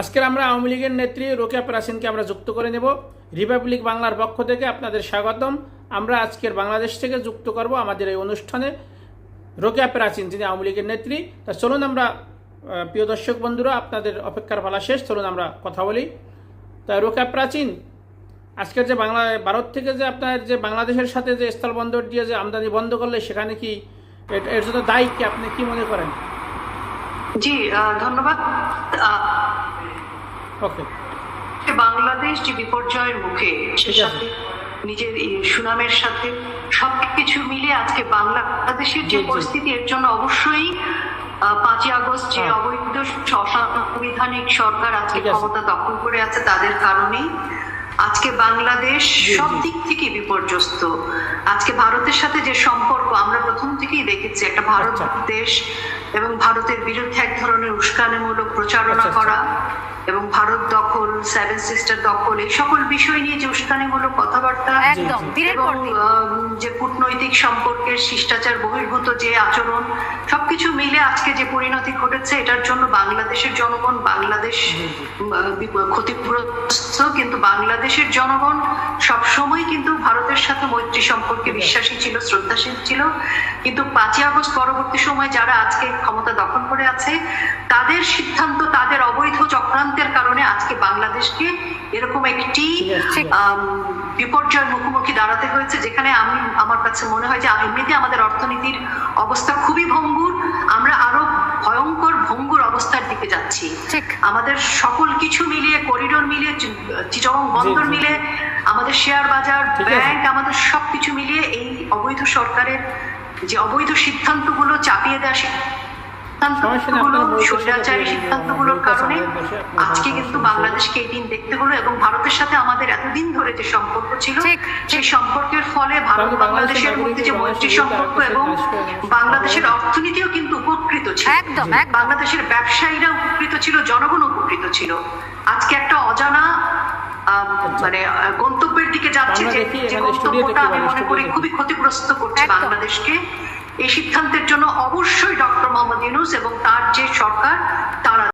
আজকের আমরা আওয়ামী লীগের নেত্রী রোকেয়া প্রাচীনকে আমরা যুক্ত করে নেব। রিপাবলিক বাংলার পক্ষ থেকে আপনাদের স্বাগতম। আমরা আজকের বাংলাদেশ থেকে যুক্ত করব আমাদের এই অনুষ্ঠানে রোকেয়া প্রাচীন যিনি আওয়ামী লীগের নেত্রী। তা চলুন আমরা প্রিয় দর্শক বন্ধুরা, আপনাদের অপেক্ষার পালা শেষ। চলুন আমরা কথা বলি। তা রোকেয়া প্রাচীন, আজকের যে বাংলা, ভারত থেকে যে আপনার যে বাংলাদেশের সাথে যে স্থলবন্দর দিয়ে যে আমদানি বন্ধ করলে সেখানে কি এর জন্য দায়ী কি? আপনি কি মনে করেন? জি ধন্যবাদ। ওকে বাংলাদেশ যে বিপর্যয়ের মুখে নিজের সুনামের সাথে সবকিছু মিলে আজকে বাংলাদেশের যে। পরিস্থিতি এর জন্য অবশ্যই পাঁচই আগস্ট যে হ্যাঁ। অবৈধ অসাংবিধানিক সরকার আজকে ক্ষমতা দখল করে আছে তাদের কারণেই। আজকে বাংলাদেশ সব দিক থেকে বিপর্যস্ত আজকে ভারতের সাথে যে সম্পর্ক আমরা প্রথম থেকেই দেখেছি একটা ভারত আচ্ছা। দেশ এবং ভারতের বিরুদ্ধে এক ধরনের উস্কানিমূলক প্রচারণা আচ্ছা, আচ্ছা। করা এবং ভারত সেভেন সিস্টার দখল এই সকল বিষয় নিয়ে যে উস্কানিমূলক কথাবার্তা একদম এবং যে কূটনৈতিক সম্পর্কের শিষ্টাচার বহির্ভূত যে আচরণ সবকিছু মিলে আজকে যে পরিণতি ঘটেছে এটার জন্য বাংলাদেশের জনগণ বাংলাদেশ ক্ষতিগ্রস্ত কিন্তু বাংলাদেশের জনগণ সবসময় কিন্তু ভারতের সাথে মৈত্রী সম্পর্কে বিশ্বাসী ছিল শ্রদ্ধাশীল ছিল। কিন্তু পাঁচই আগস্ট পরবর্তী সময় যারা আজকে ক্ষমতা দখল করে আছে তাদের সিদ্ধান্ত তাদের বাংলাদেশকে এরকম একটি বিপর্যয়ের মুখোমুখি দাঁড়াতে হয়েছে যেখানে আমি আমার কাছে মনে হয় যে এমনিতে আমাদের অর্থনীতির অবস্থা খুবই ভঙ্গুর আমরা আরও ভয়ঙ্কর ভঙ্গুর অবস্থার দিকে যাচ্ছি। আমাদের সকল কিছু মিলিয়ে করিডোর মিলিয়ে চি- চিটাগং বন্দর মিলে আমাদের শেয়ার বাজার ব্যাংক আমাদের সবকিছু মিলিয়ে এই অবৈধ সরকারের যে অবৈধ সিদ্ধান্তগুলো চাপিয়ে দেওয়া সিদ্ধান্তগুলো স্বৈরাচারী সিদ্ধান্তগুলোর কারণে আজকে কিন্তু বাংলাদেশকে এই দিন দেখতে হলো এবং ভারতের সাথে আমাদের এতদিন ধরে যে সম্পর্ক ছিল সেই সম্পর্কের ফলে ভারত বাংলাদেশের মধ্যে যে মৈত্রী সম্পর্ক এবং বাংলাদেশের অর্থনীতিও কিন্তু উপকৃত ছিল। একদম বাংলাদেশের ব্যবসায়ীরা উপকৃত ছিল জনগণ উপকৃত ছিল। আজকে একটা অজানা মানে গন্তব্যের দিকে যাচ্ছে যে গন্তব্যটা আমি মনে করি খুবই ক্ষতিগ্রস্ত করছে বাংলাদেশকে। এই সিদ্ধান্তের জন্য অবশ্যই ডক্টর মোহাম্মদ ইউনুস এবং তার যে সরকার তারা